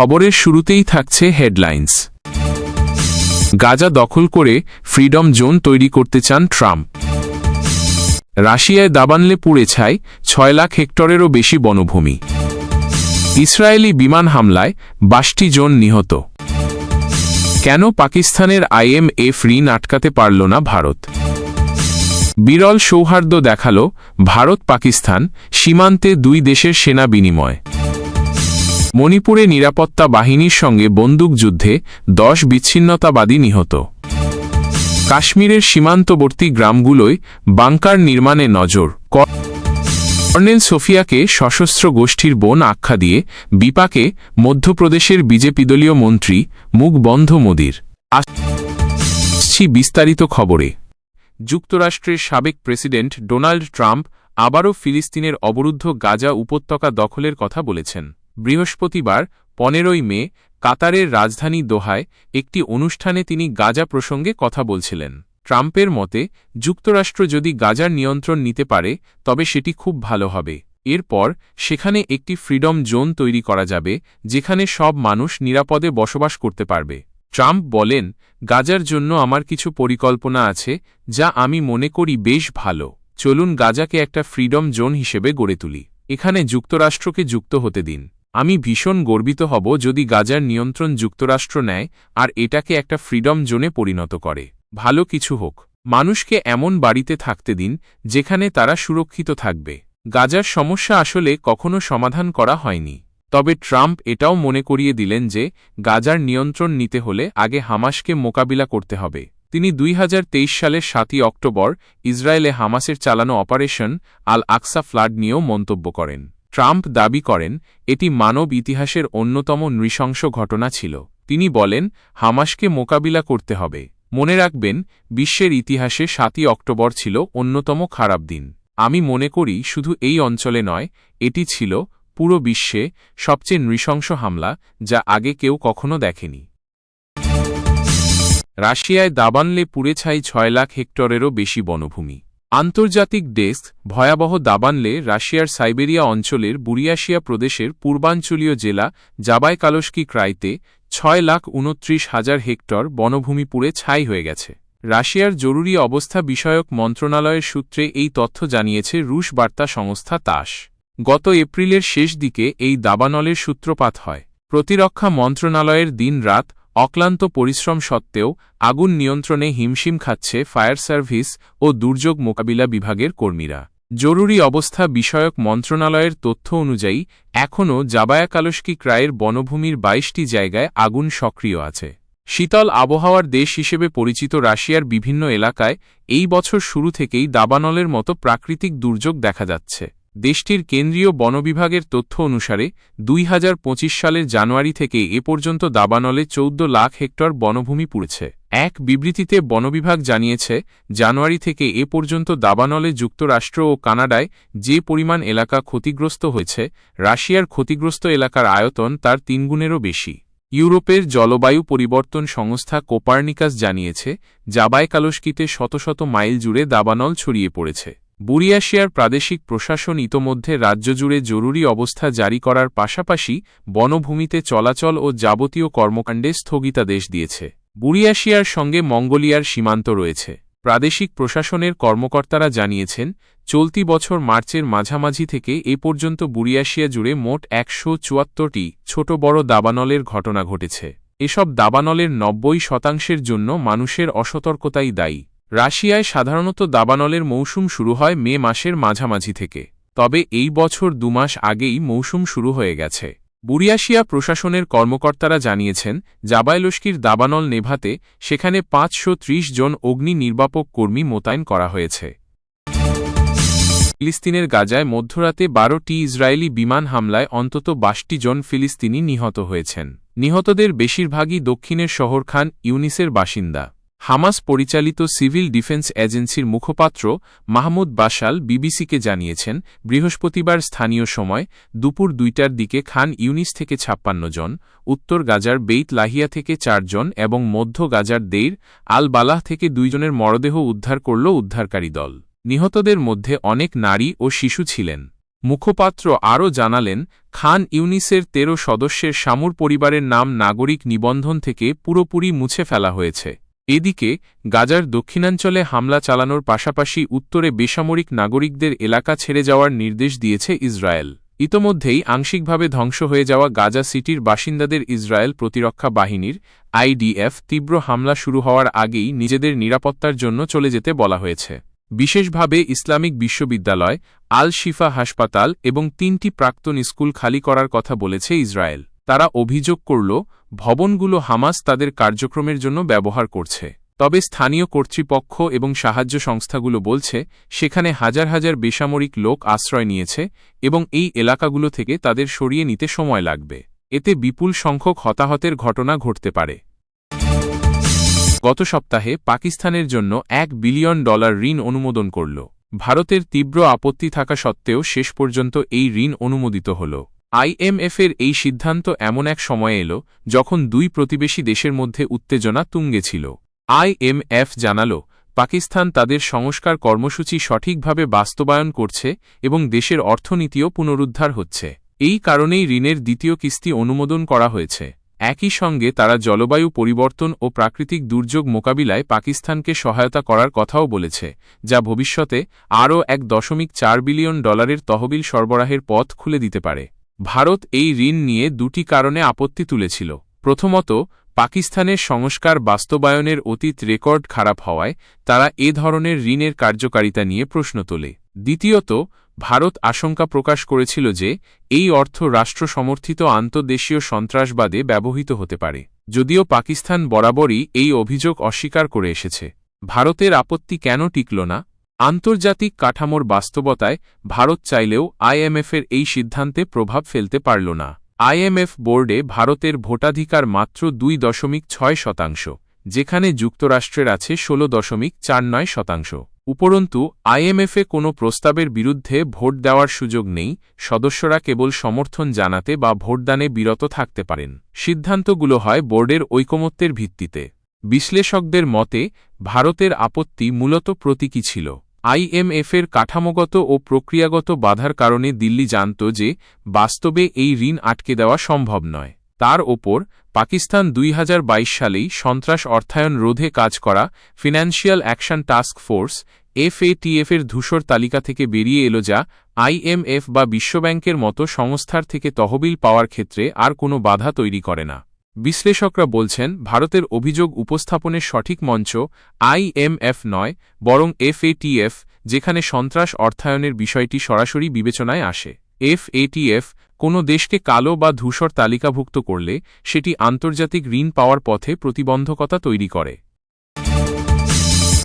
খবরের শুরুতেই থাকছে হেডলাইন্স। গাজা দখল করে ফ্রিডম জোন তৈরি করতে চান ট্রাম্প। রাশিয়ায় দাবানলে পুড়ে ছাই ছয় লাখ হেক্টরেরও বেশি বনভূমি। ইসরায়েলি বিমান হামলায় বাষ্টি জোন নিহত। কেন পাকিস্তানের আইএমএফ ঋণ আটকাতে পারল না ভারত? বিরল সৌহার্দ্য দেখাল ভারত পাকিস্তান সীমান্তে দুই দেশের সেনা বিনিময়। মণিপুরে নিরাপত্তা বাহিনীর সঙ্গে বন্দুকযুদ্ধে দশ বিচ্ছিন্নতাবাদী নিহত। কাশ্মীরের সীমান্তবর্তী গ্রামগুলোয় বাংকার নির্মাণে নজর। কর্নেল সোফিয়াকে সশস্ত্র গোষ্ঠীর বোন আখ্যা দিয়ে বিপাকে মধ্যপ্রদেশের বিজেপি দলীয় মন্ত্রী মুখ বন্ধ মোদির। বিস্তারিত খবরে। যুক্তরাষ্ট্রের সাবেক প্রেসিডেন্ট ডোনাল্ড ট্রাম্প আবারও ফিলিস্তিনের অবরুদ্ধ গাজা উপত্যকা দখলের কথা বলেছেন। বৃহস্পতিবার, পনেরোই মে, কাতারের রাজধানী দোহায় একটি অনুষ্ঠানে তিনি গাজা প্রসঙ্গে কথা বলছিলেন। ট্রাম্পের মতে, যুক্তরাষ্ট্র যদি গাজার নিয়ন্ত্রণ নিতে পারে, তবে সেটি খুব ভালো হবে। এরপর, সেখানে একটি ফ্রিডম জোন তৈরি করা যাবে, যেখানে সব মানুষ নিরাপদে বসবাস করতে পারবে। ট্রাম্প বলেন, গাজার জন্য আমার কিছু পরিকল্পনা আছে, যা আমি মনে করি বেশ ভালো। চলুন গাজাকে একটা ফ্রিডম জোন হিসেবে গড়ে তুলি। এখানে যুক্তরাষ্ট্রকে যুক্ত হতে দিন। আমি ভীষণ গর্বিত হব যদি গাজার নিয়ন্ত্রণ যুক্তরাষ্ট্র নেয় আর এটাকে একটা ফ্রিডম জোনে পরিণত করে। ভালো কিছু হোক। মানুষকে এমন বাড়িতে থাকতে দিন, যেখানে তারা সুরক্ষিত থাকবে। গাজার সমস্যা আসলে কখনো সমাধান করা হয়নি। তবে ট্রাম্প এটাও মনে করিয়ে দিলেন যে, গাজার নিয়ন্ত্রণ নিতে হলে আগে হামাসকে মোকাবিলা করতে হবে। তিনি দুই হাজার তেইশ সালের সাতই অক্টোবর ইসরায়েলে হামাসের চালানো অপারেশন আল আকসা ফ্লাড নিয়েও মন্তব্য করেন। ট্রাম্প দাবি করেন, এটি মানব ইতিহাসের অন্যতম নৃশংস ঘটনা ছিল। তিনি বলেন, হামাসকে মোকাবিলা করতে হবে। মনে রাখবেন, বিশ্বের ইতিহাসে সাতই অক্টোবর ছিল অন্যতম খারাপ দিন। আমি মনে করি, শুধু এই অঞ্চলে নয়, এটি ছিল পুরো বিশ্বে সবচেয়ে নৃশংস হামলা, যা আগে কেউ কখনো দেখেনি। রাশিয়ায় দাবানলে পুড়ে ছাই ছয় লাখ হেক্টরেরও বেশি বনভূমি। আন্তর্জাতিক ডেস্ক ভয়াবহ দাবানলে রাশিয়ার সাইবেরিয়া অঞ্চলের বুরিয়াশিয়া প্রদেশের পূর্বাঞ্চলীয় জেলা জাবাই কালস্কি ক্রাইতে ছয় লাখ উনত্রিশ হাজার হেক্টর বনভূমি পুড়ে ছাই হয়ে গেছে। রাশিয়ার জরুরি অবস্থা বিষয়ক মন্ত্রণালয়ের সূত্রে এই তথ্য জানিয়েছে রুশ বার্তা সংস্থা তাস। গত এপ্রিলের শেষ দিকে এই দাবানলের সূত্রপাত হয়। প্রতিরক্ষা মন্ত্রণালয়ের দিন রাত অক্লান্ত পরিশ্রম সত্ত্বেও আগুন নিয়ন্ত্রণে হিমশিম খাচ্ছে ফায়ার সার্ভিস ও দুর্যোগ মোকাবিলা বিভাগের কর্মীরা। জরুরি অবস্থা বিষয়ক মন্ত্রণালয়ের তথ্য অনুযায়ী, এখনও জাবায়াকালস্কি ক্রায়ের বনভূমির বাইশটি জায়গায় আগুন সক্রিয় আছে। শীতল আবহাওয়ার দেশ হিসেবে পরিচিত রাশিয়ার বিভিন্ন এলাকায় এই বছর শুরু থেকেই দাবানলের মতো প্রাকৃতিক দুর্যোগ দেখা যাচ্ছে। দেশটির কেন্দ্রীয় বনবিভাগের তথ্য অনুসারে, দুই হাজার পঁচিশ সালের জানুয়ারি থেকে এ পর্যন্ত দাবানলে চৌদ্দ লাখ হেক্টর বনভূমি পুড়েছে। এক বিবৃতিতে বনবিভাগ জানিয়েছে, জানুয়ারি থেকে এ পর্যন্ত দাবানলে যুক্তরাষ্ট্র ও কানাডায় যে পরিমাণ এলাকা ক্ষতিগ্রস্ত হয়েছে, রাশিয়ার ক্ষতিগ্রস্ত এলাকার আয়তন তার তিনগুণেরও বেশি। ইউরোপের জলবায়ু পরিবর্তন সংস্থা কোপার্নিকাস জানিয়েছে জাবায় কালস্কিতে শত শত মাইল জুড়ে দাবানল ছড়িয়ে পড়েছে। বুরিয়াশিয়ার প্রাদেশিক প্রশাসন ইতোমধ্যে রাজ্যজুড়ে জরুরি অবস্থা জারি করার পাশাপাশি বনভূমিতে চলাচল ও যাবতীয় কর্মকাণ্ডে স্থগিতাদেশ দিয়েছে। বুরিয়াশিয়ার সঙ্গে মঙ্গোলিয়ার সীমান্ত রয়েছে। প্রাদেশিক প্রশাসনের কর্মকর্তারা জানিয়েছেন, চলতি বছর মার্চের মাঝামাঝি থেকে এ পর্যন্ত বুরিয়াশিয়া জুড়ে মোট একশো চুয়াত্তরটি ছোট বড় দাবানলের ঘটনা ঘটেছে। এসব দাবানলের নব্বই শতাংশের জন্য মানুষের অসতর্কতাই দায়ী। রাশিয়ায় সাধারণত দাবানলের মৌসুম শুরু হয় মে মাসের মাঝামাঝি থেকে। তবে এই বছর দুমাস আগেই মৌসুম শুরু হয়ে গেছে। বুরিয়াশিয়া প্রশাসনের কর্মকর্তারা জানিয়েছেন জাবায়লস্কির দাবানল নেভাতে সেখানে পাঁচশো ত্রিশ জন অগ্নি নির্বাপক কর্মী মোতায়েন করা হয়েছে। ফিলিস্তিনের গাজায় মধ্যরাতে বারোটি ইসরায়েলি বিমান হামলায় অন্তত বাষট্টি জন ফিলিস্তিনি নিহত হয়েছেন। নিহতদের বেশিরভাগই দক্ষিণের শহর খান ইউনিসের বাসিন্দা। হামাস পরিচালিত সিভিল ডিফেন্স এজেন্সির মুখপাত্র মাহমুদ বাশাল বিবিসিকে জানিয়েছেন, বৃহস্পতিবার স্থানীয় সময় দুপুর দুইটার দিকে খান ইউনিস থেকে ছাপ্পান্ন জন, উত্তর গাজার বেইত লাহিয়া থেকে চারজন এবং মধ্য গাজার দেইর আল বালাহ থেকে দুইজনের মরদেহ উদ্ধার করল উদ্ধারকারী দল। নিহতদের মধ্যে অনেক নারী ও শিশু ছিলেন। মুখপাত্র আরও জানালেন, খান ইউনিসের তেরো সদস্যের সামুর পরিবারের নাম নাগরিক নিবন্ধন থেকে পুরোপুরি মুছে ফেলা হয়েছে। এদিকে, গাজার দক্ষিণাঞ্চলে হামলা চালানোর পাশাপাশি উত্তরে বেসামরিক নাগরিকদের এলাকা ছেড়ে যাওয়ার নির্দেশ দিয়েছে ইসরায়েল। ইতোমধ্যেই আংশিকভাবে ধ্বংস হয়ে যাওয়া গাজা সিটির বাসিন্দাদের ইসরায়েল প্রতিরক্ষা বাহিনীর, আইডিএফ, তীব্র হামলা শুরু হওয়ার আগেই নিজেদের নিরাপত্তার জন্য চলে যেতে বলা হয়েছে। বিশেষভাবে ইসলামিক বিশ্ববিদ্যালয়, আল শিফা হাসপাতাল এবং তিনটি প্রাক্তন স্কুল খালি করার কথা বলেছে ইসরায়েল। তারা অভিযোগ করল, ভবনগুলো হামাস তাদের কার্যক্রমের জন্য ব্যবহার করছে। তবে স্থানীয় কর্তৃপক্ষ এবং সাহায্য সংস্থাগুলো বলছে, সেখানে হাজার হাজার বেসামরিক লোক আশ্রয় নিয়েছে এবং এই এলাকাগুলো থেকে তাদের সরিয়ে নিতে সময় লাগবে। এতে বিপুল সংখ্যক হতাহতের ঘটনা ঘটতে পারে। গত সপ্তাহে পাকিস্তানের জন্য এক বিলিয়ন ডলার ঋণ অনুমোদন করল। ভারতের তীব্র আপত্তি থাকা সত্ত্বেও শেষ পর্যন্ত এই ঋণ অনুমোদিত হল। আইএমএফের এই সিদ্ধান্ত এমন এক সময়ে এল, যখন দুই প্রতিবেশী দেশের মধ্যে উত্তেজনা তুঙ্গে ছিল। আইএমএফ জানাল, পাকিস্তান তাদের সংস্কার কর্মসূচি সঠিকভাবে বাস্তবায়ন করছে এবং দেশের অর্থনীতিও পুনরুদ্ধার হচ্ছে। এই কারণেই ঋণের দ্বিতীয় কিস্তি অনুমোদন করা হয়েছে। একই সঙ্গে তারা জলবায়ু পরিবর্তন ও প্রাকৃতিক দুর্যোগ মোকাবিলায় পাকিস্তানকে সহায়তা করার কথাও বলেছে, যা ভবিষ্যতে আরও এক দশমিক চার বিলিয়ন ডলারের তহবিল সরবরাহের পথ খুলে দিতে পারে। ভারত এই ঋণ নিয়ে দুটি কারণে আপত্তি তুলেছিল। প্রথমত, পাকিস্তানের সংস্কার বাস্তবায়নের অতীত রেকর্ড খারাপ হওয়ায় তারা এ ধরনের ঋণের কার্যকারিতা নিয়ে প্রশ্ন তোলে। দ্বিতীয়ত, ভারত আশঙ্কা প্রকাশ করেছিল যে এই অর্থ রাষ্ট্র সমর্থিত আন্তর্দেশীয় সন্ত্রাসবাদে ব্যবহৃত হতে পারে। যদিও পাকিস্তান বরাবরই এই অভিযোগ অস্বীকার করে এসেছে। ভারতের আপত্তি কেন টিকল না? আন্তর্জাতিক কাঠামোর বাস্তবতায় ভারত চাইলেও আইএমএফের এই সিদ্ধান্তে প্রভাব ফেলতে পারল না। আইএমএফ বোর্ডে ভারতের ভোটাধিকার মাত্র দুই দশমিক ছয় শতাংশ, যেখানে যুক্তরাষ্ট্রের আছে ষোলো দশমিক চার নয় শতাংশ। উপরন্তু, আইএমএফে কোনো প্রস্তাবের বিরুদ্ধে ভোট দেওয়ার সুযোগ নেই, সদস্যরা কেবল সমর্থন জানাতে বা ভোটদানে বিরত থাকতে পারেন। সিদ্ধান্তগুলো হয় বোর্ডের ঐকমত্যের ভিত্তিতে। বিশ্লেষকদের মতে, ভারতের আপত্তি মূলত প্রতীকী ছিল। আইএমএফের কাঠামোগত ও প্রক্রিয়াগত বাধার কারণে দিল্লি জানত যে, বাস্তবে এই ঋণ আটকে দেওয়া সম্ভব নয়। তার ওপর, পাকিস্তান দুই হাজার বাইশ সালেই সন্ত্রাস অর্থায়ন রোধে কাজ করা ফিনান্সিয়াল অ্যাকশন টাস্ক ফোর্স এফএটিএফের ধূসর তালিকা থেকে বেরিয়ে এলো যা আইএমএফ বা বিশ্বব্যাংকের মতো সংস্থার থেকে তহবিল পাওয়ার ক্ষেত্রে আর কোনো বাধা তৈরি করে না। বিশ্লেষকরা বলছেন, ভারতের অভিযোগ উপস্থাপনের সঠিক মঞ্চ আইএমএফ নয়, বরং এফএটিএফ যেখানে সন্ত্রাস অর্থায়নের বিষয়টি সরাসরি বিবেচনায় আসে। এফএটিএফ কোনো দেশকে কালো বা ধূসর তালিকাভুক্ত করলে, সেটি আন্তর্জাতিক ঋণ পাওয়ার পথে প্রতিবন্ধকতা তৈরি করে।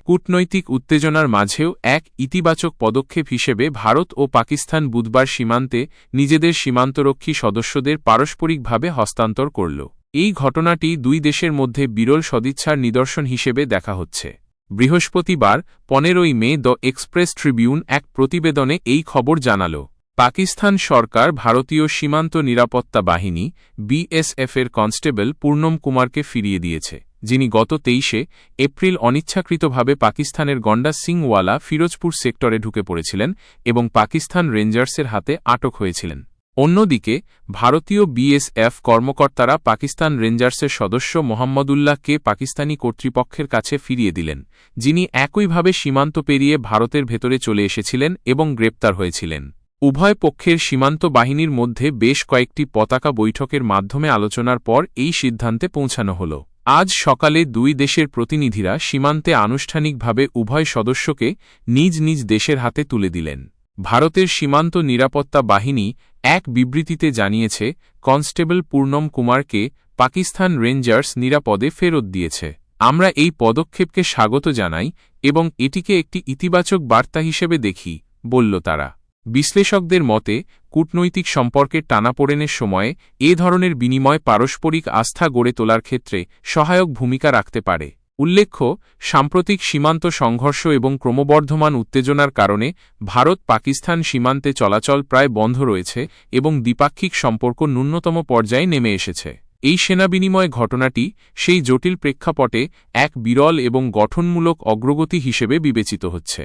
কূটনৈতিক উত্তেজনার মাঝেও এক ইতিবাচক পদক্ষেপ হিসেবে ভারত ও পাকিস্তান বুধবার সীমান্তে নিজেদের সীমান্তরক্ষী সদস্যদের পারস্পরিকভাবে হস্তান্তর করল। এই ঘটনাটি দুই দেশের মধ্যে বিরল সদিচ্ছার নিদর্শন হিসেবে দেখা হচ্ছে। বৃহস্পতিবার, পনেরোই মে, দ্য এক্সপ্রেস ট্রিবিউন এক প্রতিবেদনে এই খবর জানাল। পাকিস্তান সরকার ভারতীয় সীমান্ত নিরাপত্তা বাহিনী বিএসএফের কনস্টেবল পূর্ণম কুমারকে ফিরিয়ে দিয়েছে, যিনি গত তেইশে এপ্রিল অনিচ্ছাকৃতভাবে পাকিস্তানের গন্ডা সিংওয়ালা ফিরোজপুর সেক্টরে ঢুকে পড়েছিলেন এবং পাকিস্তান রেঞ্জার্সের হাতে আটক হয়েছিলেন। অন্যদিকে, ভারতীয় বিএসএফ কর্মকর্তারা পাকিস্তান রেঞ্জার্সের সদস্য মোহাম্মদুল্লাহকে পাকিস্তানি কর্তৃপক্ষের কাছে ফিরিয়ে দিলেন, যিনি একইভাবে সীমান্ত পেরিয়ে ভারতের ভেতরে চলে এসেছিলেন এবং গ্রেপ্তার হয়েছিলেন। উভয় পক্ষের সীমান্ত বাহিনীর মধ্যে বেশ কয়েকটি পতাকা বৈঠকের মাধ্যমে আলোচনার পর এই সিদ্ধান্তে পৌঁছানো হল। আজ সকালে দুই দেশের প্রতিনিধিরা সীমান্তে আনুষ্ঠানিকভাবে উভয় সদস্যকে নিজ নিজ দেশের হাতে তুলে দিলেন। ভারতের সীমান্ত নিরাপত্তা বাহিনী এক বিবৃতিতে জানিয়েছে, কনস্টেবল পূর্ণম কুমারকে পাকিস্তান রেঞ্জার্স নিরাপদে ফেরত দিয়েছে। আমরা এই পদক্ষেপকে স্বাগত জানাই এবং এটিকে একটি ইতিবাচক বার্তা হিসেবে দেখি, বলল তারা। বিশ্লেষকদের মতে, কূটনৈতিক সম্পর্কের টানাপোড়েনের সময়ে এ ধরনের বিনিময় পারস্পরিক আস্থা গড়ে তোলার ক্ষেত্রে সহায়ক ভূমিকা রাখতে পারে। উল্লেখ্য, সাম্প্রতিক সীমান্ত সংঘর্ষ এবং ক্রমবর্ধমান উত্তেজনার কারণে ভারত পাকিস্তান সীমান্তে চলাচল প্রায় বন্ধ রয়েছে এবং দ্বিপাক্ষিক সম্পর্ক ন্যূনতম পর্যায়ে নেমে এসেছে। এই সেনা বিনিময় ঘটনাটি সেই জটিল প্রেক্ষাপটে এক বিরল এবং গঠনমূলক অগ্রগতি হিসেবে বিবেচিত হচ্ছে।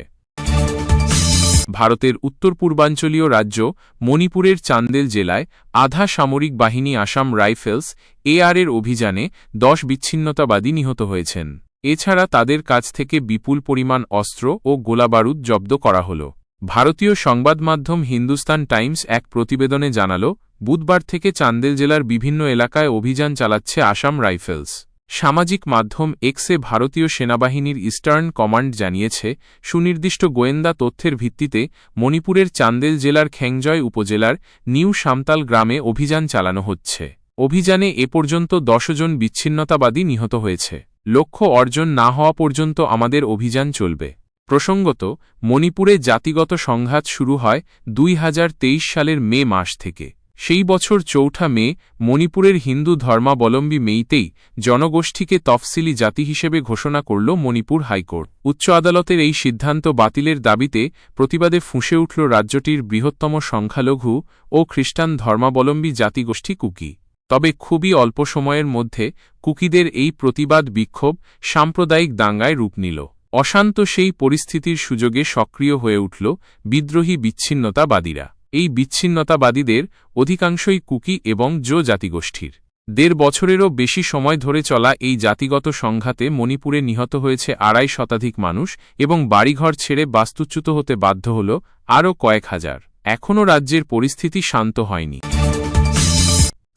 ভারতের উত্তর পূর্বাঞ্চলীয় রাজ্য মণিপুরের চান্দেল জেলায় আধা সামরিক বাহিনী আসাম রাইফেলস এআরের অভিযানে দশ বিচ্ছিন্নতাবাদী নিহত হয়েছেন। এছাড়া তাদের কাছ থেকে বিপুল পরিমাণ অস্ত্র ও গোলাবারুদ জব্দ করা হল। ভারতীয় সংবাদ মাধ্যম হিন্দুস্তান টাইমস এক প্রতিবেদনে জানাল, বুধবার থেকে চান্দেল জেলার বিভিন্ন এলাকায় অভিযান চালাচ্ছে আসাম রাইফেলস। সামাজিক মাধ্যম এক্সে ভারতীয় সেনাবাহিনীর ইস্টার্ন কমান্ড জানিয়েছে, সুনির্দিষ্ট গোয়েন্দা তথ্যের ভিত্তিতে মণিপুরের চান্দেল জেলার খেংজয় উপজেলার নিউ সামতাল গ্রামে অভিযান চালানো হচ্ছে। অভিযানে এ পর্যন্ত দশজন বিচ্ছিন্নতাবাদী নিহত হয়েছে। লক্ষ্য অর্জন না হওয়া পর্যন্ত আমাদের অভিযান চলবে। প্রসঙ্গত, মণিপুরে জাতিগত সংঘাত শুরু হয় দুই হাজার তেইশ সালের মে মাস থেকে। সেই বছর চৌঠা মে মণিপুরের হিন্দু ধর্মাবলম্বী মেইতেই জনগোষ্ঠীকে তফসিলি জাতি হিসেবে ঘোষণা করল মণিপুর হাইকোর্ট। উচ্চ আদালতের এই সিদ্ধান্ত বাতিলের দাবিতে প্রতিবাদে ফুঁসে উঠল রাজ্যটির বৃহত্তম সংখ্যালঘু ও খ্রিস্টান ধর্মাবলম্বী জাতিগোষ্ঠী কুকি। তবে খুবই অল্প সময়ের মধ্যে কুকিদের এই প্রতিবাদ বিক্ষোভ সাম্প্রদায়িক দাঙ্গায় রূপ নিল। অশান্ত সেই পরিস্থিতির সুযোগে সক্রিয় হয়ে উঠল বিদ্রোহী বিচ্ছিন্নতাবাদীরা। এই বিচ্ছিন্নতাবাদীদের অধিকাংশই কুকি এবং জো জাতিগোষ্ঠীর। দেড় বছরেরও বেশি সময় ধরে চলা এই জাতিগত সংঘাতে মণিপুরে নিহত হয়েছে আড়াই শতাধিক মানুষ এবং বাড়িঘর ছেড়ে বাস্তুচ্যুত হতে বাধ্য হল আরও কয়েক হাজার। এখনও রাজ্যের পরিস্থিতি শান্ত হয়নি।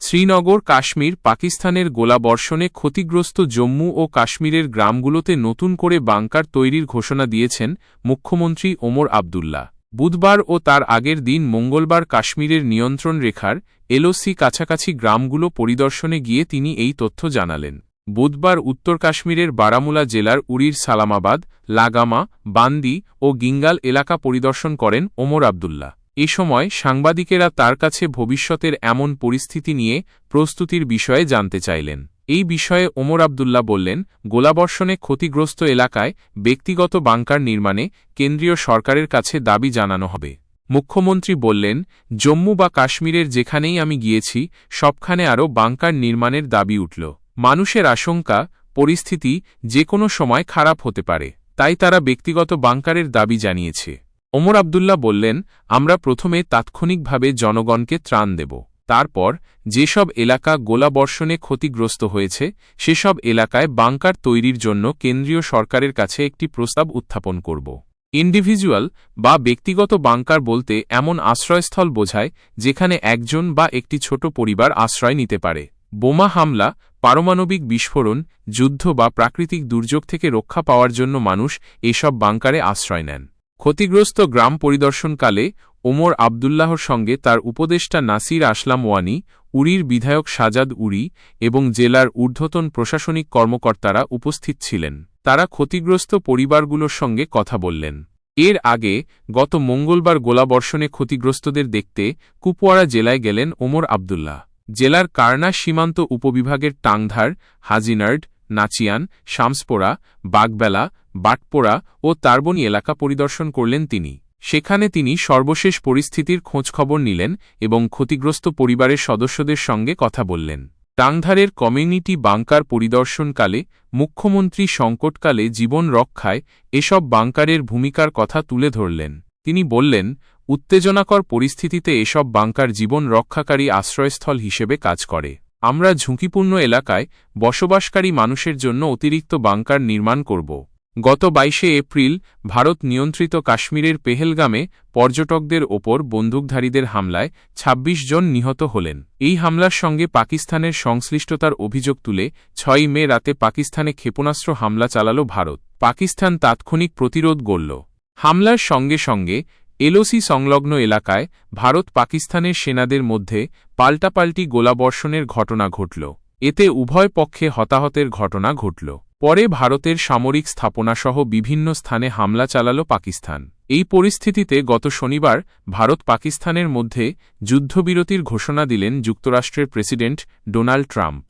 শ্রীনগর, কাশ্মীর, পাকিস্তানের গোলাবর্ষণে ক্ষতিগ্রস্ত জম্মু ও কাশ্মীরের গ্রামগুলোতে নতুন করে বাংকার তৈরির ঘোষণা দিয়েছেন মুখ্যমন্ত্রী ওমর আবদুল্লাহ। বুধবার ও তার আগের দিন মঙ্গলবার কাশ্মীরের নিয়ন্ত্রণ রেখার এলওসি কাছাকাছি গ্রামগুলো পরিদর্শনে গিয়ে তিনি এই তথ্য জানালেন। বুধবার উত্তর কাশ্মীরের বারামুলা জেলার উড়ির সালামাবাদ, লাগামা, বান্দি ও গিঙ্গাল এলাকা পরিদর্শন করেন ওমর আবদুল্লাহ। এ সময় সাংবাদিকেরা তার কাছে ভবিষ্যতের এমন পরিস্থিতি নিয়ে প্রস্তুতির বিষয়ে জানতে চাইলেন। এই বিষয়ে ওমর আবদুল্লাহ বললেন, গোলাবর্ষণে ক্ষতিগ্রস্ত এলাকায় ব্যক্তিগত বাংকার নির্মাণে কেন্দ্রীয় সরকারের কাছে দাবি জানানো হবে। মুখ্যমন্ত্রী বললেন, জম্মু বা কাশ্মীরের যেখানেই আমি গিয়েছি, সবখানে আরও বাংকার নির্মাণের দাবি উঠল। মানুষের আশঙ্কা, পরিস্থিতি যে কোনো সময় খারাপ হতে পারে, তাই তারা ব্যক্তিগত বাংকারের দাবি জানিয়েছে। ওমর আবদুল্লা বললেন, আমরা প্রথমে তাৎক্ষণিকভাবে জনগণকে ত্রাণ দেব। তারপর, যেসব এলাকা গোলাবর্ষণে ক্ষতিগ্রস্ত হয়েছে, সেসব এলাকায় বাংকার তৈরির জন্য কেন্দ্রীয় সরকারের কাছে একটি প্রস্তাব উত্থাপন করব। ইন্ডিভিজুয়াল বা ব্যক্তিগত বাংকার বলতে এমন আশ্রয়স্থল বোঝায়, যেখানে একজন বা একটি ছোট পরিবার আশ্রয় নিতে পারে। বোমা হামলা, পারমাণবিক বিস্ফোরণ, যুদ্ধ বা প্রাকৃতিক দুর্যোগ থেকে রক্ষা পাওয়ার জন্য মানুষ এসব বাংকারে আশ্রয় নেন। ক্ষতিগ্রস্ত গ্রাম পরিদর্শনকালে ওমর আবদুল্লাহর সঙ্গে তার উপদেষ্টা নাসির আসলাম ওয়ানি উড়ির বিধায়ক সাজাদ উড়ি এবং জেলার ঊর্ধ্বতন প্রশাসনিক কর্মকর্তারা উপস্থিত ছিলেন। তারা ক্ষতিগ্রস্ত পরিবারগুলোর সঙ্গে কথা বললেন। এর আগে গত মঙ্গলবার গোলাবর্ষণে ক্ষতিগ্রস্তদের দেখতে কুপওয়ারা জেলায় গেলেন ওমর আবদুল্লাহ। জেলার কার্না সীমান্ত উপবিভাগের টাংধার, হাজিনার্ড, নাচিয়ান, শামসপোড়া, বাগবেলা, বাটপোড়া ও তারবনি এলাকা পরিদর্শন করলেন তিনি। সেখানে তিনি সর্বশেষ পরিস্থিতির খোঁজখবর নিলেন এবং ক্ষতিগ্রস্ত পরিবারের সদস্যদের সঙ্গে কথা বললেন। টাংধারের কমিউনিটি বাংকার পরিদর্শনকালে, মুখ্যমন্ত্রী সংকটকালে জীবন রক্ষায় এসব বাংকারের ভূমিকার কথা তুলে ধরলেন। তিনি বললেন, উত্তেজনাকর পরিস্থিতিতে এসব বাংকার জীবন রক্ষাকারী আশ্রয়স্থল হিসেবে কাজ করে। আমরা ঝুঁকিপূর্ণ এলাকায় বসবাসকারী মানুষের জন্য অতিরিক্ত বাংকার নির্মাণ করব। গত বাইশে এপ্রিল ভারত নিয়ন্ত্রিত কাশ্মীরের পেহেলগামে পর্যটকদের ওপর বন্দুকধারীদের হামলায় ২৬ জন নিহত হলেন। এই হামলার সঙ্গে পাকিস্তানের সংশ্লিষ্টতার অভিযোগ তুলে ছয় মে রাতে পাকিস্তানে ক্ষেপণাস্ত্র হামলা চালাল ভারত। পাকিস্তান তাৎক্ষণিক প্রতিরোধ গড়ল। হামলার সঙ্গে সঙ্গে এলওসি সংলগ্ন এলাকায় ভারত পাকিস্তানের সেনাদের মধ্যে পাল্টাপাল্টি গোলাবর্ষণের ঘটনা ঘটল। এতে উভয় পক্ষে হতাহতের ঘটনা ঘটল। পরে ভারতের সামরিক স্থাপনাসহ বিভিন্ন স্থানে হামলা চালাল পাকিস্তান। এই পরিস্থিতিতে গত শনিবার ভারত পাকিস্তানের মধ্যে যুদ্ধবিরতির ঘোষণা দিলেন যুক্তরাষ্ট্রের প্রেসিডেন্ট ডোনাল্ড ট্রাম্প।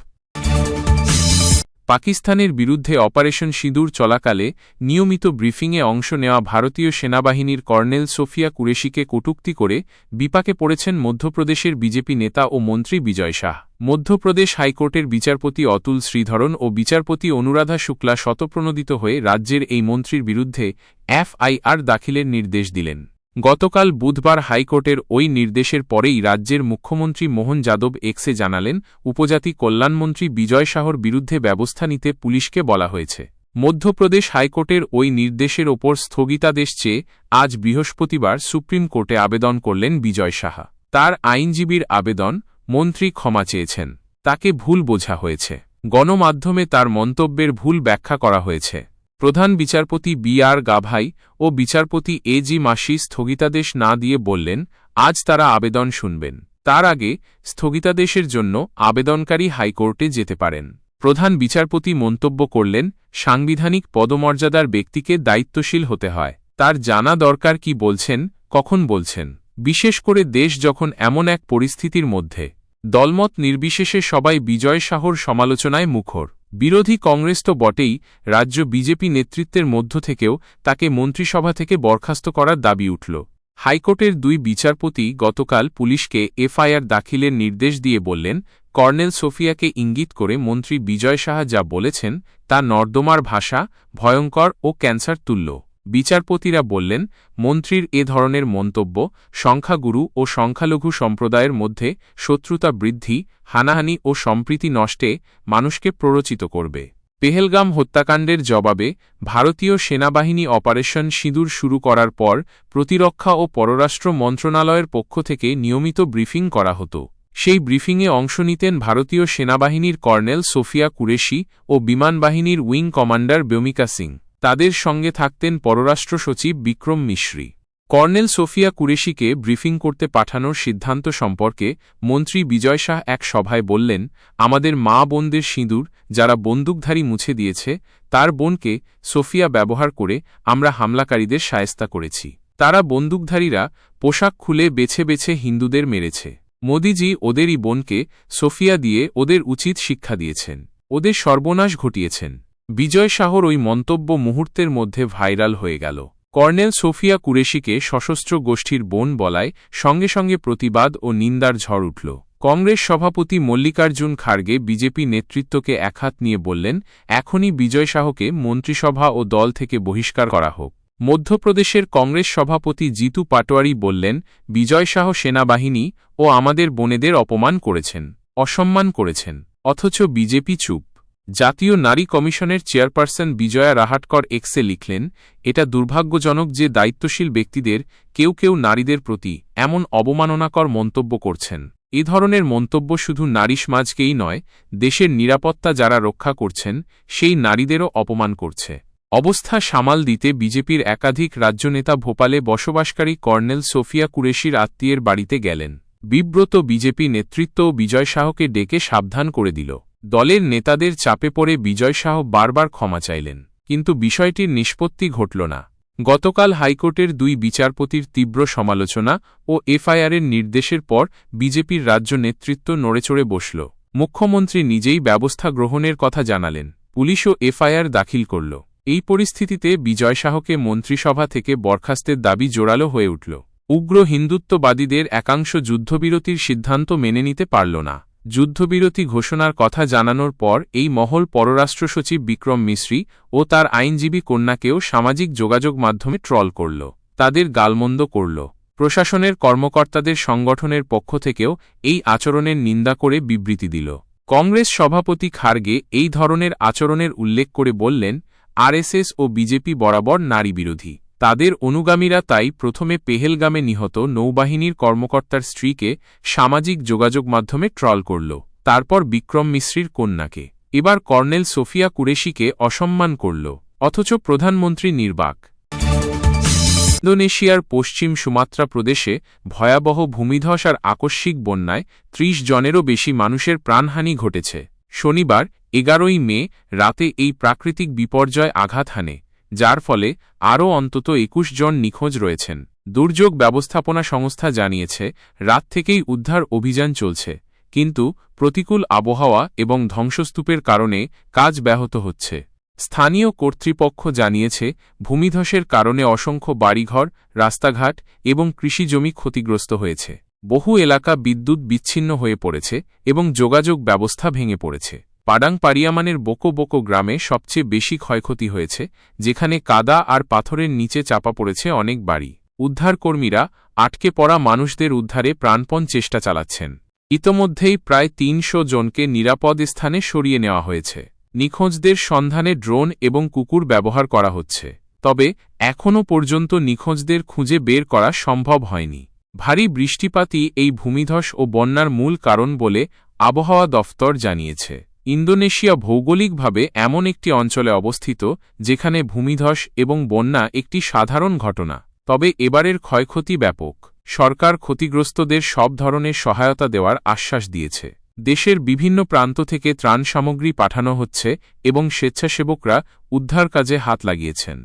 পাকিস্তানের বিরুদ্ধে অপারেশন সিঁদুর চলাকালে নিয়মিত ব্রিফিংয়ে অংশ নেওয়া ভারতীয় সেনাবাহিনীর কর্নেল সোফিয়া কুরেশিকে কটুক্তি করে বিপাকে পড়েছেন মধ্যপ্রদেশের বিজেপি নেতা ও মন্ত্রী বিজয় শাহ। মধ্যপ্রদেশ হাইকোর্টের বিচারপতি অতুল শ্রীধরন ও বিচারপতি অনুরাধা শুক্লা শতপ্রণোদিত হয়ে রাজ্যের এই মন্ত্রীর বিরুদ্ধে এফআইআর দাখিলের নির্দেশ দিলেন। গতকাল বুধবার হাইকোর্টের ওই নির্দেশের পরেই রাজ্যের মুখ্যমন্ত্রী মোহন যাদব এক্সে জানালেন, উপজাতি কল্যাণমন্ত্রী বিজয় শাহর বিরুদ্ধে ব্যবস্থা নিতে পুলিশকে বলা হয়েছে। মধ্যপ্রদেশ হাইকোর্টের ওই নির্দেশের ওপর স্থগিতাদেশ চেয়ে আজ বৃহস্পতিবার সুপ্রিম কোর্টে আবেদন করলেন বিজয় সাহা। তার আইনজীবীর আবেদন মন্ত্রী ক্ষমা চেয়েছেন। তাকে ভুল বোঝা হয়েছে। গণমাধ্যমে তার মন্তব্যের ভুল ব্যাখ্যা করা হয়েছে। প্রধান বিচারপতি বি আর গাভাই ও বিচারপতি এ জি মাসি স্থগিতাদেশ না দিয়ে বললেন, আজ তারা আবেদন শুনবেন। তার আগে স্থগিতাদেশের জন্য আবেদনকারী হাইকোর্টে যেতে পারেন। প্রধান বিচারপতি মন্তব্য করলেন, সাংবিধানিক পদমর্যাদার ব্যক্তিকে দায়িত্বশীল হতে হয়। তার জানা দরকার কি বলছেন, কখন বলছেন। বিশেষ করে দেশ যখন এমন এক পরিস্থিতির মধ্যে। দলমত নির্বিশেষে সবাই বিজয় শাহর সমালোচনায় মুখর। বিরোধী কংগ্রেস তো বটেই রাজ্য বিজেপি নেতৃত্বের মধ্য থেকেও তাকে মন্ত্রিসভা থেকে বরখাস্ত করার দাবি উঠল। হাইকোর্টের দুই বিচারপতি গতকাল পুলিশকে এফআইআর দাখিলের নির্দেশ দিয়ে বললেন, কর্নেল সোফিয়াকে ইঙ্গিত করে মন্ত্রী বিজয় সাহা যা বলেছেন তা নর্দমার ভাষা, ভয়ঙ্কর ও ক্যান্সার তুল্য। বিচারপতিরা বললেন, মন্ত্রীর এ ধরনের মন্তব্য সংখ্যাগুরু ও সংখ্যালঘু সম্প্রদায়ের মধ্যে শত্রুতা বৃদ্ধি, হানাহানি ও সম্প্রীতি নষ্টে মানুষকে প্ররোচিত করবে। পেহেলগাম হত্যাকাণ্ডের জবাবে ভারতীয় সেনাবাহিনী অপারেশন সিঁদুর শুরু করার পর প্রতিরক্ষা ও পররাষ্ট্র মন্ত্রণালয়ের পক্ষ থেকে নিয়মিত ব্রিফিং করা হতো। সেই ব্রিফিংয়ে অংশ নিতেন ভারতীয় সেনাবাহিনীর কর্নেল সোফিয়া কুরেশি ও বিমানবাহিনীর উইং কমান্ডার ব্যমিকা সিং। তাদের সঙ্গে থাকতেন পররাষ্ট্র সচিব বিক্রম মিশ্রী। কর্নেল সোফিয়া কুরেশিকে ব্রিফিং করতে পাঠানোর সিদ্ধান্ত সম্পর্কে মন্ত্রী বিজয় শাহ এক সভায় বললেন, আমাদের মা বোনদের সিঁদুর যারা বন্দুকধারী মুছে দিয়েছে, তার বোনকে সোফিয়া ব্যবহার করে আমরা হামলাকারীদের সায়স্তা করেছি। তারা বন্দুকধারীরা পোশাক খুলে বেছে বেছে হিন্দুদের মেরেছে। মোদিজি ওদেরই বোনকে সোফিয়া দিয়ে ওদের উচিত শিক্ষা দিয়েছেন। ওদের সর্বনাশ ঘটিয়েছেন। বিজয় শাহর ওই মন্তব্য মুহূর্তের মধ্যে ভাইরাল হয়ে গেল। কর্নেল সোফিয়া কুরেশিকে সশস্ত্র গোষ্ঠীর বোন বলায় সঙ্গে সঙ্গে প্রতিবাদ ও নিন্দার ঝড় উঠল। কংগ্রেস সভাপতি মল্লিকার্জুন খার্গে বিজেপি নেতৃত্বকে একহাত নিয়ে বললেন, এখনই বিজয় শাহকে মন্ত্রিসভা ও দল থেকে বহিষ্কার করা হোক। মধ্যপ্রদেশের কংগ্রেস সভাপতি জিতু পাটোয়ারি বললেন, বিজয় শাহ সেনাবাহিনী ও আমাদের বোনেদের অপমান করেছেন, অসম্মান করেছেন, অথচ বিজেপি চুপ। জাতীয় নারী কমিশনের চেয়ারপারসন বিজয়া রাহাটকর এক্সে লিখলেন, এটা দুর্ভাগ্যজনক যে দায়িত্বশীল ব্যক্তিদের কেউ কেউ নারীদের প্রতি এমন অবমাননাকর মন্তব্য করছেন। এ ধরনের মন্তব্য শুধু নারী সমাজকেই নয়, দেশের নিরাপত্তা যারা রক্ষা করছেন, সেই নারীদেরও অপমান করছে। অবস্থা সামাল দিতে বিজেপির একাধিক রাজ্যনেতা ভোপালে বসবাসকারী কর্নেল সোফিয়া কুরেশির আত্মীয়ের বাড়িতে গেলেন। বিব্রত বিজেপি নেতৃত্ব বিজয় শাহকে ডেকে সাবধান করে দিল। দলের নেতাদের চাপে পড়ে বিজয় শাহ বারবার ক্ষমা চাইলেন। কিন্তু বিষয়টির নিষ্পত্তি ঘটল না। গতকাল হাইকোর্টের দুই বিচারপতির তীব্র সমালোচনা ও এফআইআরের নির্দেশের পর বিজেপির রাজ্য নেতৃত্ব নড়েচড়ে বসল। মুখ্যমন্ত্রী নিজেই ব্যবস্থা গ্রহণের কথা জানালেন। পুলিশও এফআইআর দাখিল করল। এই পরিস্থিতিতে বিজয় শাহকে মন্ত্রিসভা থেকে বরখাস্তের দাবি জোরালো হয়ে উঠল। উগ্র হিন্দুত্ববাদীদের একাংশ যুদ্ধবিরতির সিদ্ধান্ত মেনে নিতে পারল না। যুদ্ধবিরতি ঘোষণার কথা জানানোর পর এই মহল পররাষ্ট্র সচিব বিক্রম মিশ্রি ও তার আইনজীবী কন্যাকেও সামাজিক যোগাযোগ মাধ্যমে ট্রল করল, তাদের গালমন্দ করল। প্রশাসনের কর্মকর্তাদের সংগঠনের পক্ষ থেকেও এই আচরণের নিন্দা করে বিবৃতি দিল। কংগ্রেস সভাপতি খার্গে এই ধরনের আচরণের উল্লেখ করে বললেন, আরএসএস ও বিজেপি বরাবর নারী বিরোধী তাদের অনুগামীরা তাই প্রথমে পেহেলগামে নিহত নৌবাহিনীর কর্মকর্তার স্ত্রীকে সামাজিক যোগাযোগ মাধ্যমে ট্রল করল, তারপর বিক্রম মিশ্রির কন্যাকে। এবার কর্নেল সোফিয়া কুরেশিকে অসম্মান করল, অথচ প্রধানমন্ত্রী নির্বাক। ইন্দোনেশিয়ার পশ্চিম সুমাত্রা প্রদেশে ভয়াবহ ভূমিধস আর আকস্মিক বন্যায় ত্রিশ জনেরও বেশি মানুষের প্রাণহানি ঘটেছে। শনিবার, এগারোই মে, রাতে এই প্রাকৃতিক বিপর্যয় আঘাত হানে। যার ফলে আরও অন্তত একুশ জন নিখোঁজ রয়েছেন। দুর্যোগ ব্যবস্থাপনা সংস্থা জানিয়েছে, রাত থেকেই উদ্ধার অভিযান চলছে, কিন্তু প্রতিকূল আবহাওয়া এবং ধ্বংসস্তূপের কারণে কাজ ব্যাহত হচ্ছে। স্থানীয় কর্তৃপক্ষ জানিয়েছে, ভূমিধসের কারণে অসংখ্য বাড়িঘর, রাস্তাঘাট এবং কৃষিজমি ক্ষতিগ্রস্ত হয়েছে। বহু এলাকা বিদ্যুৎ বিচ্ছিন্ন হয়ে পড়েছে এবং যোগাযোগ ব্যবস্থা ভেঙে পড়েছে। পাডাং পারিয়ামানের বোকো বোকো গ্রামে সবচেয়ে বেশি ক্ষয়ক্ষতি হয়েছে, যেখানে কাদা আর পাথরের নিচে চাপা পড়েছে অনেক বাড়ি। উদ্ধারকর্মীরা আটকে পড়া মানুষদের উদ্ধারে প্রাণপণ চেষ্টা চালাচ্ছেন। ইতোমধ্যেই প্রায় তিনশো জনকে নিরাপদ স্থানে সরিয়ে নেওয়া হয়েছে। নিখোঁজদের সন্ধানে ড্রোন এবং কুকুর ব্যবহার করা হচ্ছে। তবে এখনও পর্যন্ত নিখোঁজদের খুঁজে বের করা সম্ভব হয়নি। ভারী বৃষ্টিপাতই এই ভূমিধস ও বন্যার মূল কারণ বলে আবহাওয়া দফতর জানিয়েছে। ইন্দোনেশিয়া ভৌগোলিকভাবে এমন একটি অঞ্চলে অবস্থিত, যেখানে ভূমিধস এবং বন্যা একটি সাধারণ ঘটনা। তবে এবারের ক্ষয়ক্ষতি ব্যাপক। সরকার ক্ষতিগ্রস্তদের সব ধরনের সহায়তা দেওয়ার আশ্বাস দিয়েছে। দেশের বিভিন্ন প্রান্ত থেকে ত্রাণ সামগ্রী পাঠানো হচ্ছে এবং স্বেচ্ছাসেবকরা উদ্ধার কাজে হাত লাগিয়েছেন।